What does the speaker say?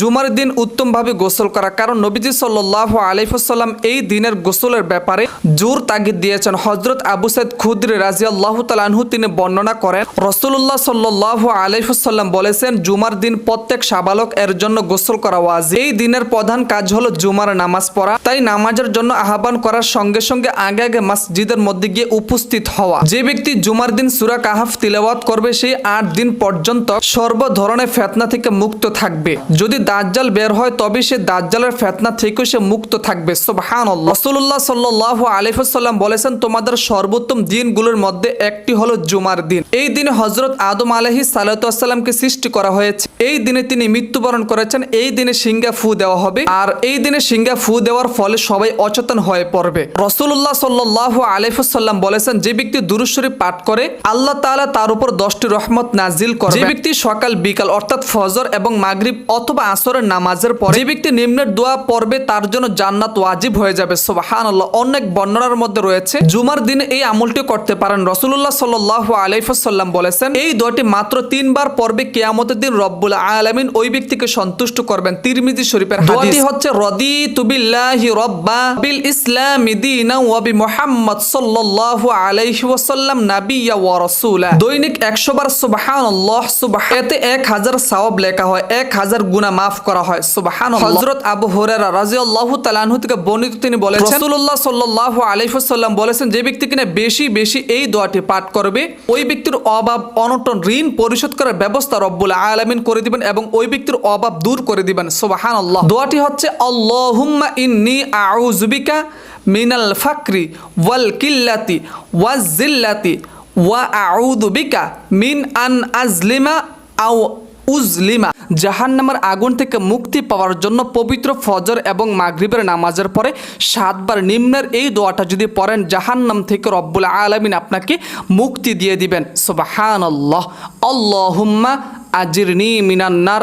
জুমার দিন উত্তমভাবে গোসল করা কারণ নবীজি সাল্লাহ আলাইসাল্লাম এই দিনের গোসলের ব্যাপারে জোর তাগিদ দিয়েছেন। হজরত আবু সাইদ খুদ্রি রাজি আল্লাহ তালানহু তিনি বর্ণনা করেন রসুল্লাহ সাল্লাহ আলাইসাল্লাম বলেছেন, জুমার দিন প্রত্যেক সাবালক এর জন্য গোসল করা ওয়াজ এই দিনের প্রধান কাজ হলো জুমার নামাজ পড়া, তাই নামাজের জন্য আহ্বান করার সঙ্গে সঙ্গে আগে আগে মসজিদের মধ্যে গিয়ে উপস্থিত হওয়া। যে ব্যক্তি জুমার দিন সুরা কাহাফ তিলাওয়াত করবে, সেই আট দিন পর্যন্ত সর্ব ধরনের ফেতনা থেকে মুক্ত থাকবে। যদি দাজ্জাল বের হয় তবে সে দাজ্জালের ফেতনা থেকেও সে মুক্ত থাকবে। সুবহান রসুল্লাহ সাল্লাহ আলিফুসাল্লাম বলেছেন, তোমাদের সর্বোত্তম দিনগুলোর মধ্যে একটি হলো জুমার দিন। এই দিনে হজরত আদম আলহি সালাতামকে সৃষ্টি করা হয়েছে। এই দিনে তিনি মৃত্যুবরণ করেছেন, এই দিনে সিঙ্গা ফু দেওয়া হবে। আর এই দিনে সিঙ্গা ফু দেওয়ার ফলে সবাই অচেতন হয়ে পড়বে। রসুল্লাহ সাল্লাহ আলিফুসাল্লাম বলেছেন, যে ব্যক্তি দুরুশ্বরী পাঠ করে, আল্লাহ তাআলা তার উপর দশটি রহমত নাজিল করে যে ব্যক্তি সকাল, বিকাল, অর্থাৎ ফজর এবং মাগরিব অথবা আসরের নামাজের পর যে ব্যক্তি নিম্নের দোয়া পড়বে তার জন্য জান্নাত ওয়াজিব হয়ে যাবে। সুবহানাল্লাহ। অনেক বর্ণনার মধ্যে রয়েছে, জুমার দিনে এই আমলটি করতে পারেন। রসুল্লাহ সাল্লাহ আলাইসাল্লাম বলেছেন, এই দোয়াটি মাত্র তিনবার পড়বে কেয়ামতের দিন রব্বুল আলামিন। ওই ব্যক্তিকে সন্তুষ্ট করবেন। তিরমিজি শরীফের দোয়াটি হচ্ছে রদি তুবিল্লাহি রব্বা বিল ইসলাম দিনা ওয়া বি মুহাম্মদ সাল্লাল্লাহু আলাইহি ওয়াসাল্লাম নাবিয়্যা ওয়া রাসূলা। দৈনিক 100 বার সুবহানাল্লাহ, সুবহান, এতে 1000 সওয়াব লেখা হয়। 1000 গুনাহ maaf করা হয়। সুবহানাল্লাহ। হযরত আবু হুরায়রা রাদিয়াল্লাহু তাআলা আনহু থেকে বর্ণিত তিনি বলেছেন রাসূলুল্লাহ সাল্লাল্লাহু আলাইহি ওয়াসাল্লাম বলেছেন যে ব্যক্তি কিনা বেশি বেশি এই দোয়াটি পাঠ করবে ওই ব্যক্তির অভাব অনটন ঋণ পরিশোধ করার ব্যবস্থা রব্বুল আলামিন করে দিবেন এবং ওই ব্যক্তির অভাব দূর করে দিবেন। সুবহানাল্লাহ। দোয়াটি হচ্ছে আল্লাহুম্মা ইন্নী আউযুবিকা মিনাল ফাকরি ওয়াল কিল্লাতি ওয়াজ জিল্লাতি ওয়া আউযু বিকা মিন আন আজলিমা আও উজলিমা, জাহান্নামের আগুন থেকে মুক্তি পাওয়ার জন্য পবিত্র ফজর এবং মাগরিবের নামাজের পরে সাতবার নিম্নের এই দোয়াটা যদি পড়েন, জাহান্নাম থেকে রব্বুল আলমিন আপনাকে মুক্তি দিয়ে দিবেন। সোবাহান আল্লাহ আল্লাহুম্মা আজিরনি মিনান্নার।